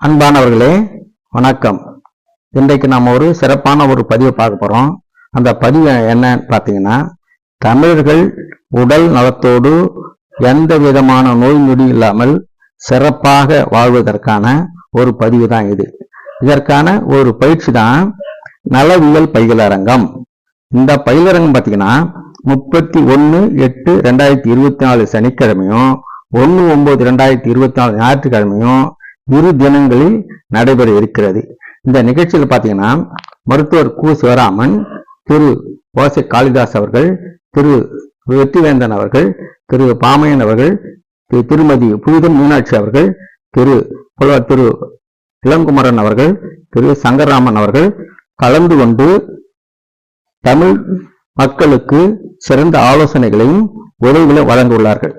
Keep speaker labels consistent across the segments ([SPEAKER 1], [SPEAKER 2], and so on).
[SPEAKER 1] அன்பானவர்களே வணக்கம். இன்றைக்கு நாம் ஒரு சிறப்பான ஒரு பதிவை பார்க்க போகிறோம் அந்த பதிவு என்னன்னு பார்த்தீங்கன்னா தமிழர்கள் உடல் நலத்தோடு எந்த விதமான நோய் நொடி இல்லாமல் சிறப்பாக வாழ்வதற்கான ஒரு பதிவு தான் இது. இதற்கான ஒரு பயிற்சி தான் நலவியல் பயிலரங்கம். இந்த பயிலரங்கம் பார்த்தீங்கன்னா முப்பத்தி ஒன்று எட்டு ரெண்டாயிரத்தி இருபத்தி நாலு சனிக்கிழமையும் ஒன்று ஒம்பது ரெண்டாயிரத்தி இருபத்தி நாலு ஞாயிற்றுக்கிழமையும் இரு தினங்களில் நடைபெற இருக்கிறது. இந்த நிகழ்ச்சியில் பார்த்தீங்கன்னா மருத்துவர் கு. சிவராமன் திரு. ஓசை காளிதாஸ் அவர்கள் திரு. வெற்றிவேந்தன் அவர்கள் திரு. பாமையன் அவர்கள் திரு திருமதி புனிதம் மீனாட்சி அவர்கள் திரு. புலவர் திரு. இளங்குமரன் அவர்கள் திரு. சங்கரராமன் அவர்கள் கலந்து கொண்டு தமிழ் மக்களுக்கு சிறந்த ஆலோசனைகளையும் உதவிகளை வழங்கியுள்ளார்கள்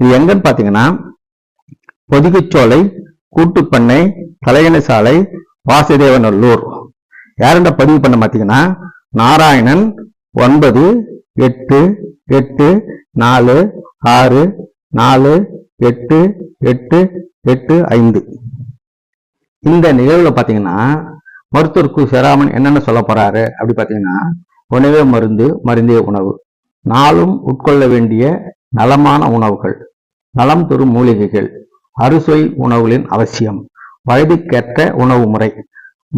[SPEAKER 1] இது எங்கன்னு பார்த்தீங்கன்னா பொதிகைச்சோலை கூட்டுப்பண்ணை தலையணை சாலை வாசுதேவநல்லூர். யாருண்ட பதிவு பண்ண பார்த்தீங்கன்னா நாராயணன் ஒன்பது எட்டு எட்டு நாலு ஆறு நாலு எட்டு எட்டு எட்டு ஐந்து. இந்த நிகழ்வுல பார்த்தீங்கன்னா மருத்துவர் கு. சிராமன் என்னென்ன சொல்ல போறாரு? அப்படி பார்த்தீங்கன்னா உணவே மருந்து மருந்தே உணவு. நாளும் உட்கொள்ள வேண்டிய நலமான உணவுகள். நலம் தரும் மூலிகைகள். அறுசுவை உணவுகளின் அவசியம். வயதுக்கேற்ற உணவு முறை.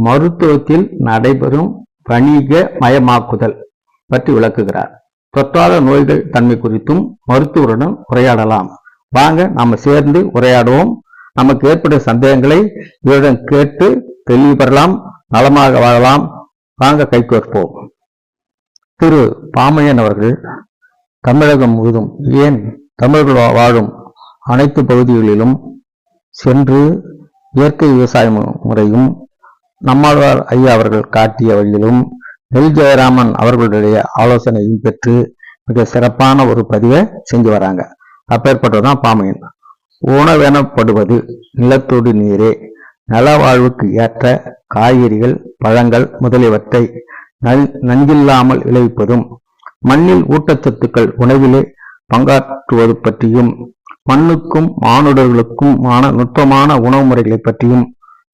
[SPEAKER 1] மருத்துவத்தில் நடைபெறும் வணிக மயமாக்குதல் பற்றி விளக்குகிறார். தொற்றாத நோய்கள் தன்மை குறித்தும் மருத்துவருடன் உரையாடலாம். வாங்க நாம சேர்ந்து உரையாடுவோம். நமக்கு ஏற்படும் சந்தேகங்களை இவரிடம் கேட்டு தெளிவு பெறலாம் நலமாக வாழலாம். வாங்க கைகோர்ப்போம் திரு. பாமையன் அவர்கள் தமிழகம் முழுதும் ஏன் தமிழர்கள் வாழும்? அனைத்து பகுதிகளிலும் சென்று இயற்கை விவசாய முறையும் நம்மாழ்வார் ஐயா அவர்கள் காட்டிய வழியிலும் நெல் ஜெயராமன் அவர்களுடைய ஆலோசனையும் பெற்று மிக சிறப்பான ஒரு பதிவை செஞ்சு வராங்க. அப்பேற்பட்டதுதான் பாமையன் உணவெனப்படுவது நிலத்தோடு நீரே. நல வாழ்வுக்கு ஏற்ற காய்கறிகள் பழங்கள் முதலியவற்றை நல் நஞ்சில்லாமல் விளைவிப்பதும் மண்ணில் ஊட்டச்சத்துக்கள் உணவிலே பங்காற்றுவது பற்றியும் மண்ணுக்கும் மானுடர்களுக்கும் நுட்பமான உணவு முறைகளை பற்றியும்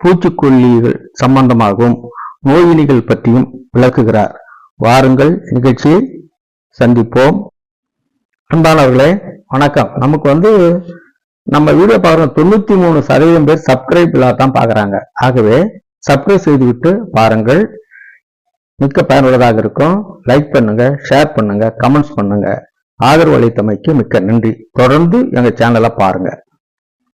[SPEAKER 1] பூச்சிக்கொல்லிகள் சம்பந்தமாகவும் நோயினிகள் பற்றியும் விளக்குகிறார். வாருங்கள் நிகழ்ச்சியை சந்திப்போம். அன்பானவர்களே வணக்கம். நமக்கு வந்து நம்ம வீடியோ பார்க்குற தொண்ணூத்தி மூணு சதவீதம் பேர் சப்ஸ்கிரைப் தான் பாக்குறாங்க ஆகவே சப்ஸ்கிரைப் செய்துவிட்டு பாருங்கள் மிக்க பயனுள்ளதாக இருக்கும். லைக் பண்ணுங்க ஷேர் பண்ணுங்க கமெண்ட்ஸ் பண்ணுங்க. ஆதரவு அளித்தமைக்கு மிக்க நன்றி. தொடர்ந்து எங்க சேனலை பாருங்க.